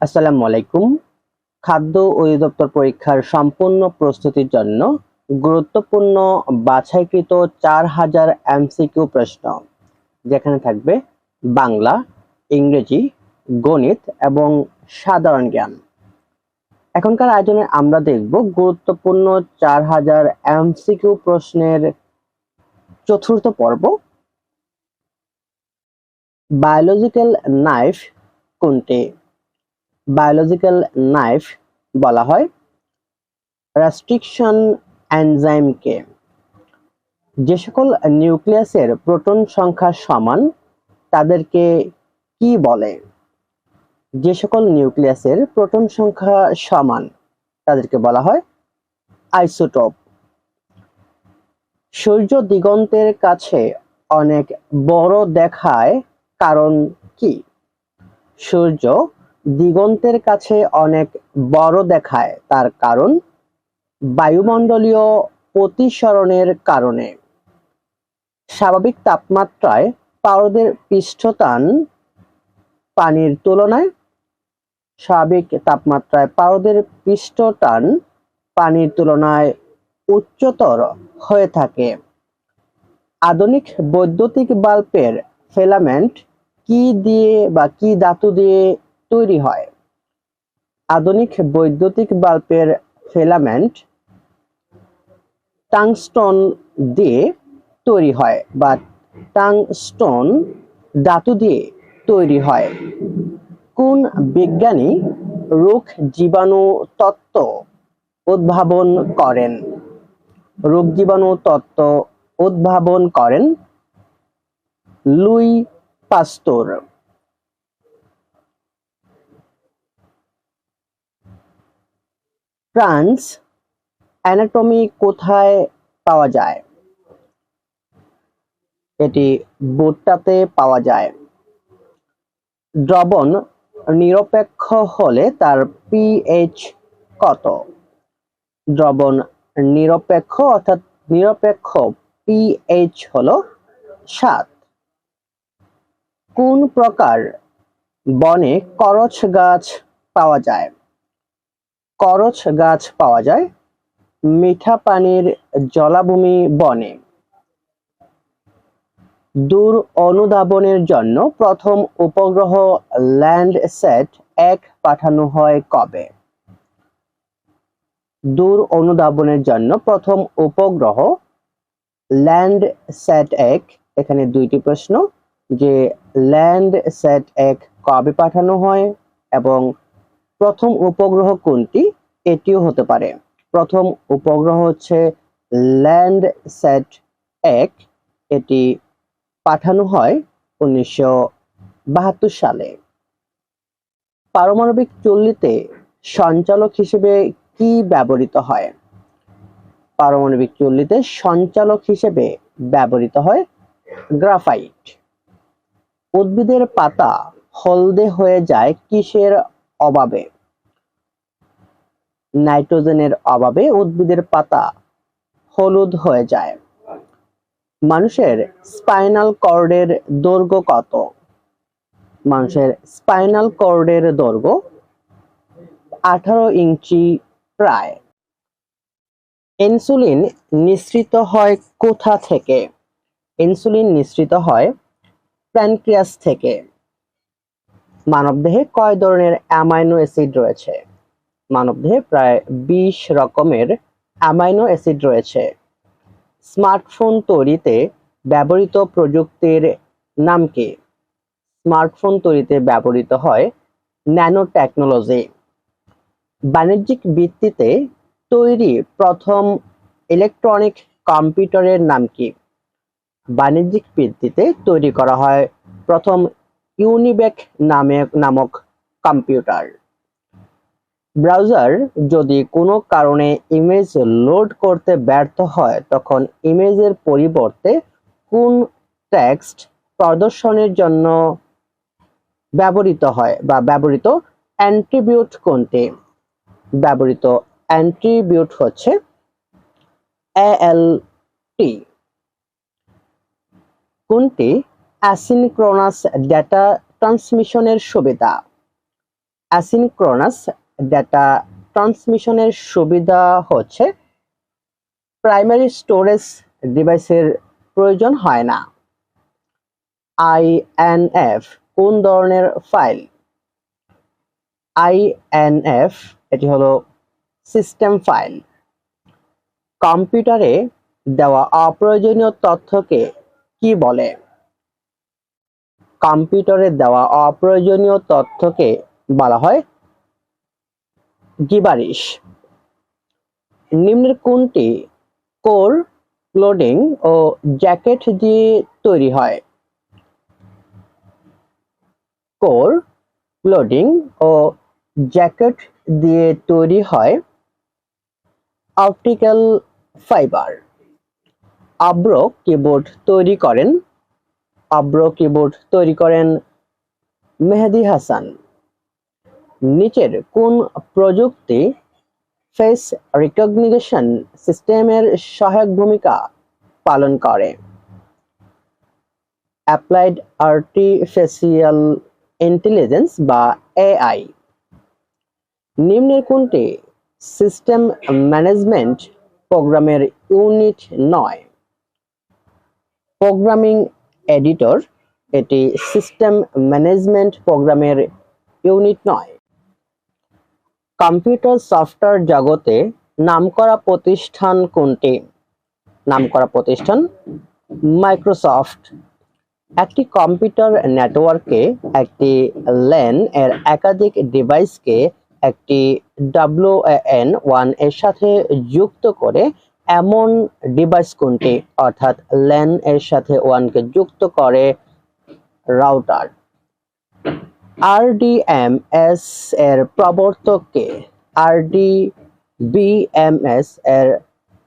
আসসালামু আলাইকুম। খাদ্য অধিদপ্তর পরীক্ষার সম্পূর্ণ প্রস্তুতির জন্য গুরুত্বপূর্ণ বাছাইকৃত চার হাজার এমসিকিউ প্রশ্ন, যেখানে থাকবে বাংলা, ইংরেজি, গণিত এবং সাধারণ জ্ঞান। এখনকার আয়োজনে আমরা দেখব গুরুত্বপূর্ণ চার হাজার এমসিকিউ প্রশ্নের চতুর্থ পর্ব। বায়োলজিক্যাল নাইফ কোনটি? বায়োলজিক্যাল নাইফ বলা হয়। রেস্ট্রিকশন এনজাইমকে যে সকল নিউক্লিয়াসের প্রোটন সংখ্যা সমান, তাদেরকে কি বলে? যে সকল নিউক্লিয়াসের প্রোটন সংখ্যা সমান, তাদেরকে বলা হয় আইসোটোপ সূর্য দিগন্তের কাছে অনেক বড় দেখায় কারণ কি? সূর্য দিগন্তের কাছে অনেক বড় দেখায় তার কারণ বায়ুমণ্ডলীয় প্রতিসরণের কারণে। স্বাভাবিক তাপমাত্রায় পারদের পৃষ্ঠতান পানির তুলনায় স্বাভাবিক তাপমাত্রায় পারদের পৃষ্ঠটান পানির তুলনায় উচ্চতর হয়ে থাকে। আধুনিক বৈদ্যুতিক বাল্বের ফিলামেন্ট কি দিয়ে বা কি ধাতু দিয়ে তৈরি হয়। আধুনিক বৈদ্যুতিক বাল্বের ফিলামেন্ট টাংস্টন দিয়ে তৈরি হয় বা টাংস্টন ধাতু দিয়ে তৈরি হয়। কোন বিজ্ঞানী রোগ জীবাণু তত্ত্ব উদ্ভাবন করেন? রোগ জীবাণু তত্ত্ব উদ্ভাবন করেন লুই পাস্তুর। ফ্রান্স অ্যানাটমি কোথায় পাওয়া যায়? এটি বোটটাতে পাওয়া যায়। দ্রবণ নিরপেক্ষ হলে তার পিএইচ কত? দ্রবণ নিরপেক্ষ অর্থাৎ নিরপেক্ষ পিএইচ হলো সাত। কোন প্রকার বনে করচ গাছ পাওয়া যায়? করচ গাছ পাওয়া যায়। মিঠা পানির জলাভূমি বনে। দূর অনুধাবনের জন্য প্রথম উপগ্রহ ল্যান্ডসেট এক পাঠানো হয় কবে? দূর অনুধাবনের জন্য প্রথম উপগ্রহ ল্যান্ডসেট এক, এখানে দুইটি প্রশ্ন, যে ল্যান্ডসেট এক কবে পাঠানো হয় এবং প্রথম উপগ্রহ কোনটি? এটিও হতে পারে। প্রথম উপগ্রহ হচ্ছে ল্যান্ড সেট এক। এটি পাঠানো হয় উনিশশো বাহাত্তর সালে। পারমাণবিক চুল্লিতে সঞ্চালক হিসেবে কি ব্যবহৃত হয়? পারমাণবিক চুল্লিতে সঞ্চালক হিসেবে ব্যবহৃত হয় গ্রাফাইট। উদ্ভিদের পাতা হলদে হয়ে যায় কিসের অভাবে। নাইট্রোজেনের অভাবে উদ্ভিদের পাতা হলুদ হয়ে যায়। মানুষের স্পাইনাল কর্ডের দৈর্ঘ্য কত? মানুষের স্পাইনাল কর্ডের দৈর্ঘ্য আঠারো ইঞ্চি প্রায়। ইনসুলিন নিঃসৃত হয় কোথা থেকে? ইনসুলিন নিঃসৃত হয় প্যানক্রিয়াস থেকে। মানবদেহে কয় ধরনের অ্যামাইনো অ্যাসিড রয়েছে? মানবদেহে প্রায় বিশ রকমের অ্যামাইনো অ্যাসিড রয়েছে। স্মার্টফোন তৈরিতে ব্যবহৃত প্রযুক্তির নাম কি? স্মার্টফোন তৈরিতে ব্যবহৃত হয় ন্যানো টেকনোলজি বাণিজ্যিক ভিত্তিতে তৈরি প্রথম ইলেকট্রনিক কম্পিউটারের নাম কি? বাণিজ্যিক ভিত্তিতে তৈরি করা হয় প্রথম ইউনিবেক নামে নামক কম্পিউটার। ব্রাউজার যদি কোনো কারণে ইমেজ লোড করতে ব্যর্থ হয়, তখন ইমেজের পরিবর্তে কোন টেক্সট প্রদর্শনের জন্য ব্যবহৃত হয় বা ব্যবহৃত অ্যান্ট্রিবিউট কোনটি? ব্যবহৃত অ্যান্ট্রিবিউট হচ্ছে এএলটি কোনটি? অ্যাসিনক্রোনাস ডেটা ট্রান্সমিশনের সুবিধা। অ্যাসিনক্রোনাস ডেটা ট্রান্সমিশনের সুবিধা হচ্ছে, প্রাইমারি স্টোরেজ ডিভাইসের প্রয়োজন হয় না। আইএনএফ কোন ধরনের ফাইল? আইএনএফ এটি হলো সিস্টেম ফাইল। কম্পিউটারে দেওয়া অপ্রয়োজনীয় তথ্যকে কি বলে? কম্পিউটারে দেওয়া অপ্রয়োজনীয় তথ্যকে বলা হয় গিবারিশ। নিম্নের কোনটি? কোর ক্লোডিং ও জ্যাকেট দিয়ে তৈরি হয়। কোর, লোডিং ও জ্যাকেট দিয়ে তৈরি হয় অপটিক্যাল ফাইবার। আব্র কিবোর্ড তৈরি করেন আব্র কিবোর্ড তৈরি করেন মেহেদি হাসান। নিচের কোন প্রযুক্তি ফেস রিকগনিশন সিস্টেমের সহায়ক ভূমিকা পালন করে? অ্যাপ্লাইড আর্টিফিশিয়াল ইন্টেলিজেন্স বা এআই নিম্নের কোনটি? সিস্টেম ম্যানেজমেন্ট প্রোগ্রামের ইউনিট নয়। প্রোগ্রামিং এডিটর, এটি সিস্টেম ম্যানেজমেন্ট প্রোগ্রামের ইউনিট নয়। কম্পিউটার সফটওয়্যার জগতে নামকরা প্রতিষ্ঠান কোনটি? নামকরা প্রতিষ্ঠান মাইক্রোসফট। একটি কম্পিউটার নেটওয়ার্কে একটি ল্যান এর একাধিক ডিভাইসকে একটি ডাব্লিউএন ওয়ানের সাথে যুক্ত করে এমন ডিভাইস কোনটি? অর্থাৎ ল্যান এর সাথে ওয়ানকে যুক্ত করে রাউটার আরডিএমএস এর প্রবর্তককে আরডিবিএমএস এর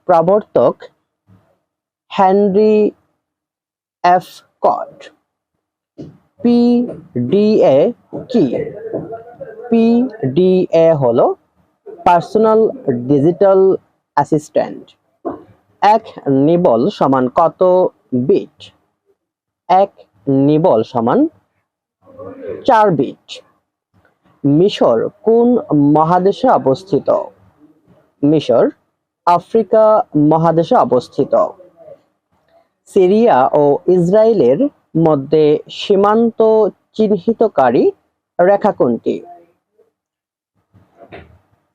প্রবর্তক হেনরি এফ কট পিডিএ কি? পিডিএ হলো পার্সোনাল ডিজিটাল অ্যাসিস্ট্যান্ট এক নিবল সমান কত বিট এক নিবল সমান চার বিট মিশর কোন মহাদেশে অবস্থিত? মিশর আফ্রিকা মহাদেশে অবস্থিত। সিরিয়া ও ইসরায়েলের মধ্যে সীমান্ত চিহ্নিতকারী রেখা কোনটি?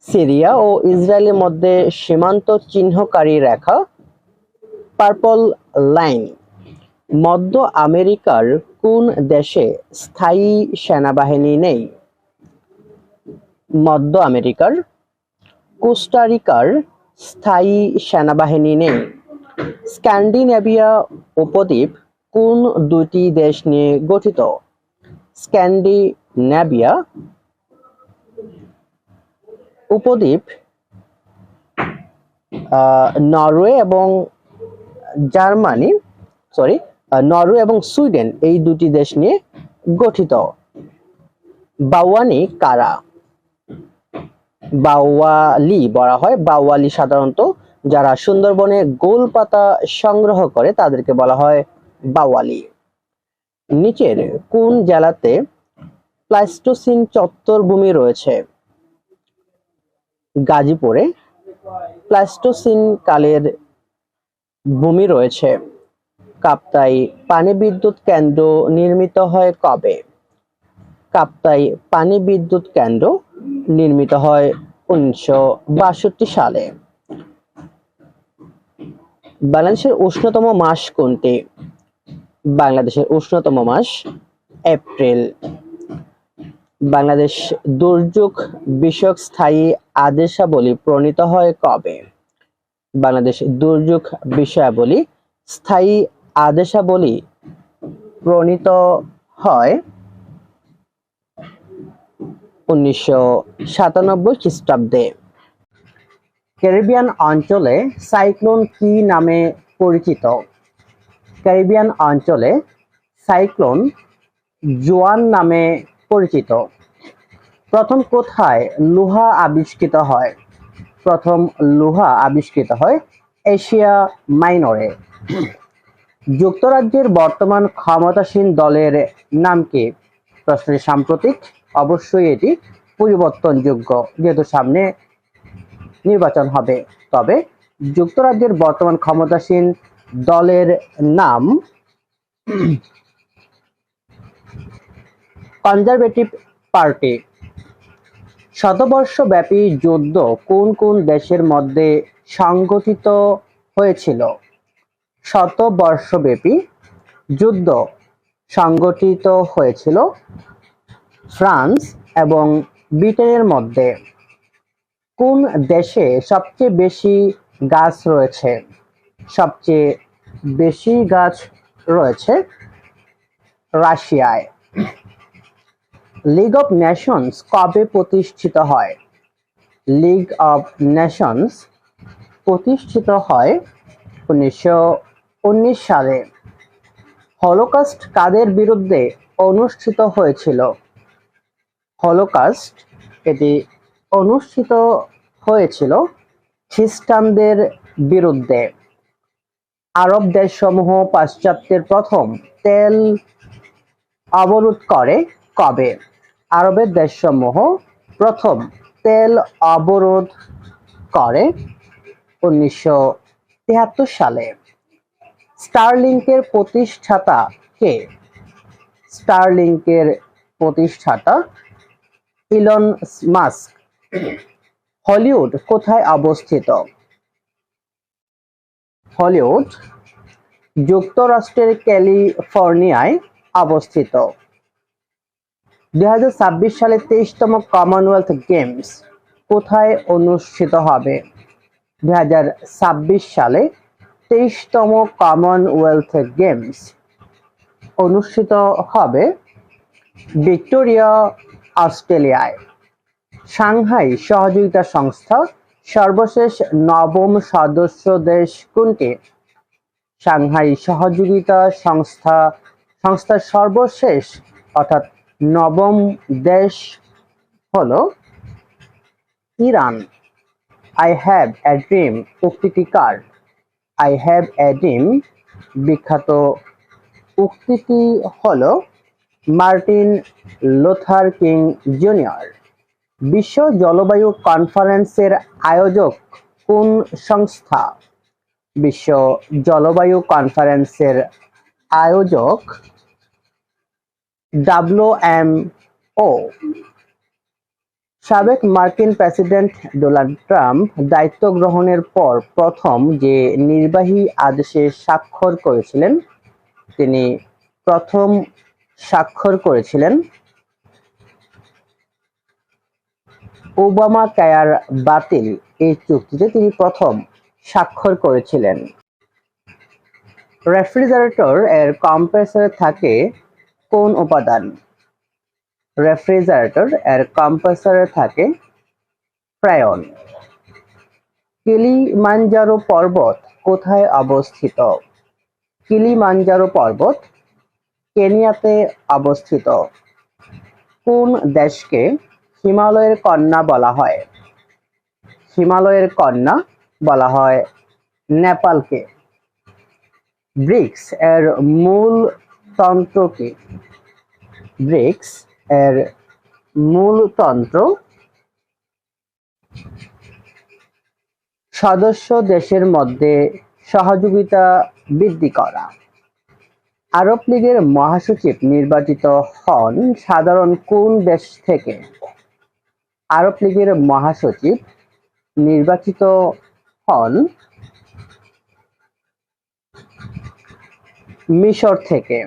সিরিয়া ও ইসরায়েলের মধ্যে সীমান্ত চিহ্নকারী রেখা পার্পল লাইন মধ্য আমেরিকার কোন দেশে স্থায়ী সেনাবাহিনী নেই? মধ্য আমেরিকার, কোস্টারিকার স্থায়ী সেনাবাহিনী নেই। স্ক্যান্ডিনেভিয়া উপদ্বীপ কোন দুটি দেশ নিয়ে গঠিত? স্ক্যান্ডিনেভিয়া উপদ্বীপ নরওয়ে এবং জার্মানি সরি নরওয়ে এবং সুইডেন এই দুটি দেশ নিয়ে গঠিত। বাওয়ানি কারা? বাওয়ালি বলা হয়। বাওয়ালি সাধারণত যারা সুন্দরবনে গোল পাতা সংগ্রহ করে তাদেরকে বলা হয় বাওয়ালি। নিচের কোন জেলাতে প্লাস্টোসিন চত্বর ভূমি রয়েছে? গাজীপুরে প্লাস্টোসিন কালের ভূমি রয়েছে। কাপ্তাই পানি বিদ্যুৎ কেন্দ্র নির্মিত হয় কবে? কাপ্তাই পানি বিদ্যুৎ কেন্দ্র নির্মিত হয় উনিশশো বাষট্টি সালে। বাংলাদেশের উষ্ণতম মাস কোনটি? বাংলাদেশের উষ্ণতম মাস এপ্রিল। বাংলাদেশ দুর্যোগ বিষয়ক স্থায়ী আদেশাবলী প্রণীত হয় কবে? বাংলাদেশ দুর্যোগ বিষয়াবলী, স্থায়ী আদেশাবলী প্রণীত হয় উনিশশো সাতানব্বই খ্রিস্টাব্দে। ক্যারিবিয়ান অঞ্চলে সাইক্লোন কি নামে পরিচিত। ক্যারিবিয়ান অঞ্চলে সাইক্লোন জোয়ান নামে পরিচিত। প্রথম কোথায় লোহা আবিষ্কৃত হয়? প্রথম লোহা আবিষ্কৃত হয় এশিয়া মাইনরে। যুক্তরাজ্যের বর্তমান ক্ষমতাসীন দলের নাম কি? প্রশ্নের সাম্প্রতিক, অবশ্যই এটি পরিবর্তনযোগ্য, যেহেতু সামনে নির্বাচন হবে। তবে যুক্তরাজ্যের বর্তমান ক্ষমতাসীন দলের নাম কনজারভেটিভ পার্টি। শতবর্ষব্যাপী যুদ্ধ কোন কোন দেশের মধ্যে সংগঠিত হয়েছিল? শতবর্ষব্যাপী যুদ্ধ সংগঠিত হয়েছিল ফ্রান্স এবং ব্রিটেনের মধ্যে। কোন দেশে সবচেয়ে বেশি গাছ রয়েছে? সবচেয়ে বেশি গাছ রয়েছে রাশিয়ায়। লিগ অফ নেশনস কবে প্রতিষ্ঠিত হয়? লিগ অফ নেশনস প্রতিষ্ঠিত হয় উনিশশো উনিশ সালে। হলোকাস্ট কাদের বিরুদ্ধে অনুষ্ঠিত হয়েছিল? হলোকাস্ট এটি অনুষ্ঠিত হয়েছিল খ্রিস্টানদের বিরুদ্ধে। আরব দেশসমূহ পাশ্চাত্যের প্রথম তেল অবরোধ করে কবে? আরবের দেশসমূহ প্রথম তেল অবরোধ করে উনিশশো তিয়াত্তর সালে। স্টারলিংকের প্রতিষ্ঠাতা কে? স্টারলিংকের প্রতিষ্ঠাতা ইলন মাস্ক। হলিউড কোথায় অবস্থিত? হলিউড যুক্তরাষ্ট্রের ক্যালিফোর্নিয়ায় অবস্থিত। দুই হাজার ছাব্বিশ সালে তেইশতম কমনওয়েলথ গেমস কোথায় অনুষ্ঠিত হবে? দুই সালে তেইশতম কমনওয়েলথ গেমস অনুষ্ঠিত হবে ভিক্টোরিয়া, অস্ট্রেলিয়ায়। সাংহাই সহযোগিতা সংস্থা সর্বশেষ নবম সদস্য দেশ কোনটি? সাংহাই সহযোগিতা সংস্থা, সংস্থার সর্বশেষ, অর্থাৎ নবম দেশ হলো Iran. I have a dream উক্তিটি কার? আই হ্যাভ এ ড্রিম বিখ্যাত উক্তিটি হলো মার্টিন লোথার কিং জুনিয়র। বিশ্ব জলবায়ু কনফারেন্সের আয়োজক কোন সংস্থা? বিশ্ব জলবায়ু কনফারেন্সের আয়োজক ডাব্লিউএমও সাবেক মার্কিন প্রেসিডেন্ট ডোনাল্ড ট্রাম্প দায়িত্ব গ্রহণের পর প্রথম যে নির্বাহী আদেশে স্বাক্ষর করেছিলেন, তিনি প্রথম স্বাক্ষর করেছিলেন ওবামা কেয়ার বাতিল এই চুক্তিতে তিনি প্রথম স্বাক্ষর করেছিলেন। রেফ্রিজারেটর এর কম্প্রেসরে থাকে কোন উপাদান? রেফ্রিজারেটর এর কম্প্রেসরে থাকে প্রায়ন কিলিমাঞ্জারো পর্বত কোথায় অবস্থিত? কিলিমাঞ্জারো পর্বত কেনিয়াতে অবস্থিত। কোন দেশকে হিমালয়ের কন্যা বলা হয়? হিমালয়ের কন্যা বলা হয় নেপালকে। ব্রিক্স এর মূল তন্ত্র কি ব্রিক্স এর মূল তন্ত্র, সদস্য দেশের মধ্যে সহযোগিতা বৃদ্ধি করা। আরব লীগের মহাসচিব নির্বাচিত হন সাধারণ কোন দেশ থেকে? আরব লীগের মহাসচিব নির্বাচিত হন মিশর থেকে।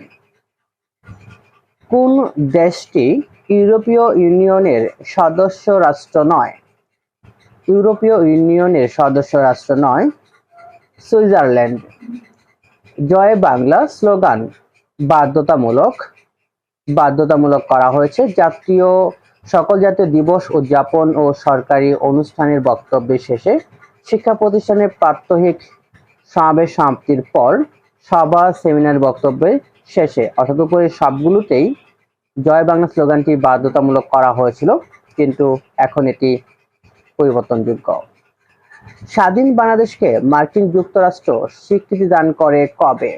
কোন দেশটি ইউরোপীয় ইউনিয়নের সদস্য রাষ্ট্র নয়? ইউরোপীয় ইউনিয়নের সদস্য রাষ্ট্র নয়, সুইজারল্যান্ড। জয় বাংলা স্লোগান, বাধ্যতামূলক। বাধ্যতামূলক করা হয়েছে। জাতীয়, সকল জাতীয় দিবস উদযাপন ও সরকারি অনুষ্ঠানের বক্তব্যের শেষে শিক্ষা প্রতিষ্ঠানের প্রাত্যহিক সমাবেশ সমাপ্তির পর সভা, সেমিনার বক্তব্যের শেষে। অর্থাৎ সবগুলোতেই জয় বাংলা স্লোগানটি বাধ্যতামূলক করা হয়েছিল, কিন্তু এখন এটি পরিবর্তনযোগ্য। স্বাধীন বাংলাদেশকে মার্কিন যুক্তরাষ্ট্র স্বীকৃতি দান করে কবে?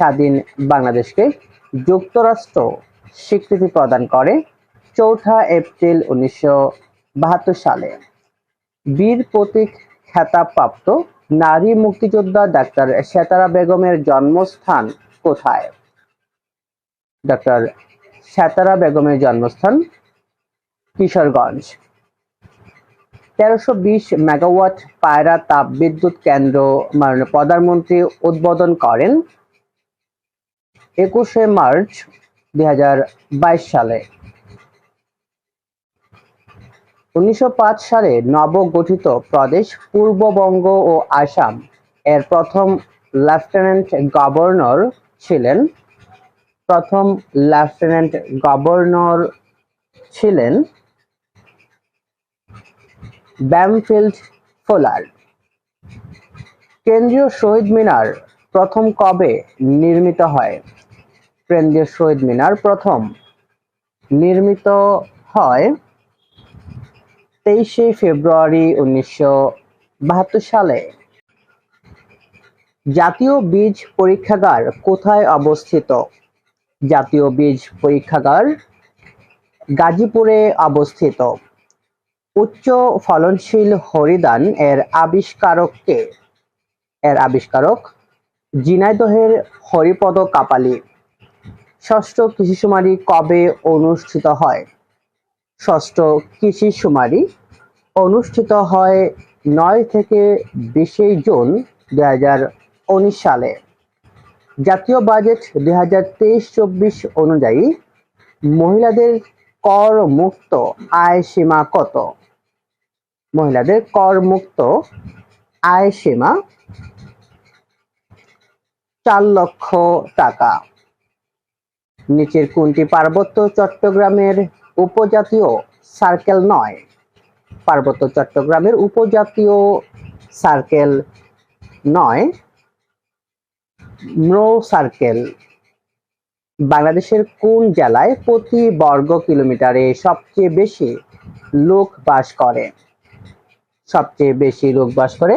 স্বাধীন বাংলাদেশকে যুক্তরাষ্ট্র স্বীকৃতি প্রদান করে চৌঠা এপ্রিল উনিশশো বাহাত্তর সালে। বীর প্রতীক খেতাবপ্রাপ্ত নারী মুক্তিযোদ্ধা ডাক্তার সেতারা বেগমের জন্মস্থান কোথায়? ডাক্তার সাতারা বেগমের জন্মস্থান কিশোরগঞ্জ। তেরোশো বিশ মেগাওয়াট পায়রা তাপ বিদ্যুৎ কেন্দ্র মাননীয় প্রধানমন্ত্রী উদ্বোধন করেন একুশে মার্চ দুই হাজার বাইশ সালে। উনিশশো পাঁচ সালে নবগঠিত প্রদেশ, পূর্ববঙ্গ ও আসাম এর প্রথম লেফটেন্যান্ট গভর্নর ছিলেন প্রথম লেফটেন্যান্ট গভর্নর ছিলেন ব্যামফিল্ড ফোলার। কেন্দ্রীয় শহীদ মিনার প্রথম কবে নির্মিত হয়? কেন্দ্রীয় শহীদ মিনার প্রথম নির্মিত হয় তেইশে ফেব্রুয়ারি উনিশশো বাহাত্তর সালে। জাতীয় বীজ পরীক্ষাগার কোথায় অবস্থিত? জাতীয় বীজ পরীক্ষাগার গাজীপুরে অবস্থিত। উচ্চ ফলনশীল হরিদান এর আবিষ্কারককে এর আবিষ্কারক ঝিনাইদহের হরিপদ কাপালি। ষষ্ঠ কৃষি শুমারি কবে অনুষ্ঠিত হয়? ষষ্ঠ কৃষি শুমারি অনুষ্ঠিত হয় নয় থেকে বিশে জুন দুই হাজার উনিশ সালে। জাতীয় বাজেট দুই হাজার তেইশ চব্বিশ অনুযায়ী মহিলাদের কর মুক্ত আয় সীমা কত? মহিলাদের কর মুক্ত আয় সীমা চার লক্ষ টাকা। নিচের কোনটি পার্বত্য চট্টগ্রামের উপজাতীয় সার্কেল নয়? পার্বত্য চট্টগ্রামের উপজাতীয় সার্কেল নয়। ম্রো সার্কেল। বাংলাদেশের কোন জেলায় প্রতি বর্গ কিলোমিটারে সবচেয়ে বেশি লোক বাস করে? সবচেয়ে বেশি লোক বাস করে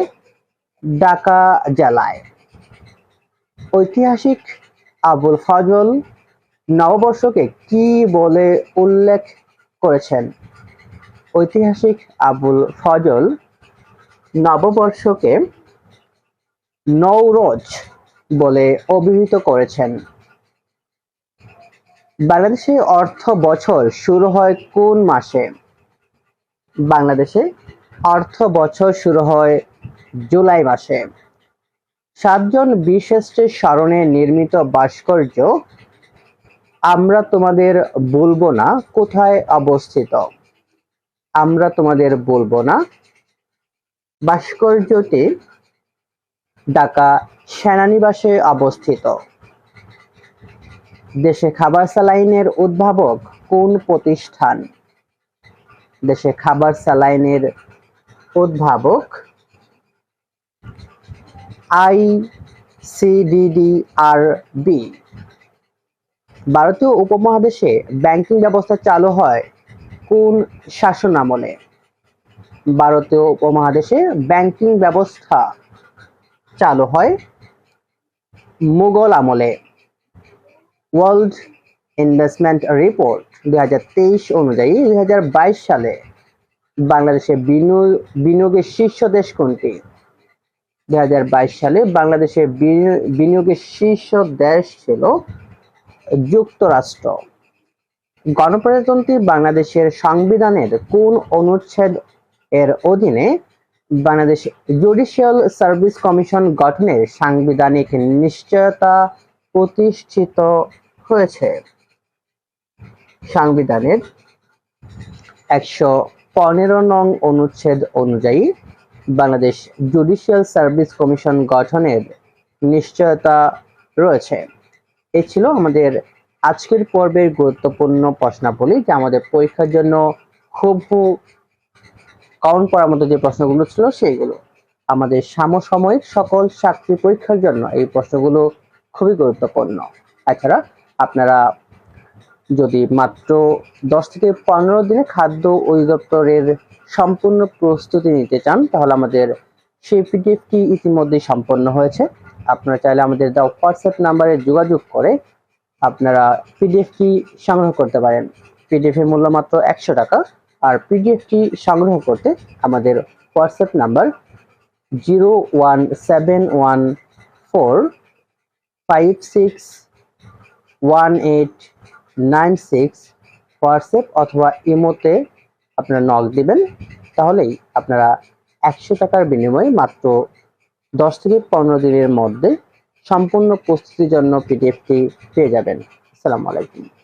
ঢাকা জেলায়। ঐতিহাসিক আবুল ফজল নববর্ষকে কি বলে উল্লেখ করেছেন? ঐতিহাসিক আবুল ফজল নববর্ষকে নৌরোজ বলে অভিহিত করেছেন। বাংলাদেশে অর্থ বছর শুরু হয় কোন মাসে? বাংলাদেশে অর্থ বছর শুরু হয় জুলাই মাসে। সাতজন বিশেষ্টের স্মরণে নির্মিত ভাস্কর্য, আমরা তোমাদের বলব না কোথায় অবস্থিত। আমরা তোমাদের বলব না। ভাস্কর্যটি ঢাকা সেনানিবাসে অবস্থিত। দেশে খাবার স্যালাইনের উদ্ভাবক কোন প্রতিষ্ঠান? দেশে খাবার স্যালাইনের উদ্ভাবক আই সিডিডিআরবি ভারতীয় উপমহাদেশে ব্যাংকিং ব্যবস্থা চালু হয় কোন শাসন আমলে ভারতীয় উপমহাদেশে ব্যাংকিং ব্যবস্থা চালু হয় মুঘল আমলে। ওয়ার্ল্ড ইনভেস্টমেন্ট রিপোর্ট দুই অনুযায়ী দুই সালে বাংলাদেশে বিনিয়োগের শীর্ষ দেশ কোনটি? দুই হাজার বাইশ সালে বাংলাদেশে বিনিয়োগের শীর্ষ দেশ ছিল যুক্তরাষ্ট্র। গণপ্রজাতন্ত্রী বাংলাদেশের সংবিধানের কোন অনুচ্ছেদ এর অধীনে বাংলাদেশ জুডিশিয়াল সার্ভিস কমিশন গঠনের সাংবিধানিক নিশ্চয়তা প্রতিষ্ঠিত হয়েছে। সংবিধানের একশো পনেরো নং অনুচ্ছেদ অনুযায়ী বাংলাদেশ জুডিশিয়াল সার্ভিস কমিশন গঠনের নিশ্চয়তা রয়েছে। এ ছিল আমাদের আজকের পর্বের গুরুত্বপূর্ণ প্রশ্নাবলী, যা আমাদের পরীক্ষার জন্য খুব কাউন্ট করার মতো যে প্রশ্নগুলো ছিল সেইগুলো। আমাদের সমসাময়িক সকল চাকরি পরীক্ষার জন্য এই প্রশ্নগুলো খুবই গুরুত্বপূর্ণ। এছাড়া আপনারা যদি মাত্র দশ থেকে পনেরো দিনে খাদ্য অধিদপ্তরের সম্পূর্ণ প্রস্তুতি নিতে চান, তাহলে আমাদের সেই পিডিএফটি ইতিমধ্যেই সম্পন্ন হয়েছে। আপনারা চাইলে আমাদের দেওয়া হোয়াটসঅ্যাপ নাম্বারে যোগাযোগ করে আপনারা পিডিএফটি সংগ্রহ করতে পারেন। পিডিএফ এর মূল্য মাত্র একশো টাকা। আর পিডিএফটি সংগ্রহ করতে আমাদের WhatsApp number zero one seven one four five six one eight nine six WhatsApp অথবা ইমোতে আপনারা নক দিবেন। তাহলেই আপনারা একশো টাকার বিনিময়ে মাত্র দশ থেকে পনেরো দিনের মধ্যে সম্পূর্ণ প্রস্তুতির জন্য পিডিএফটি পেয়ে যাবেন। আসসালামু আলাইকুম।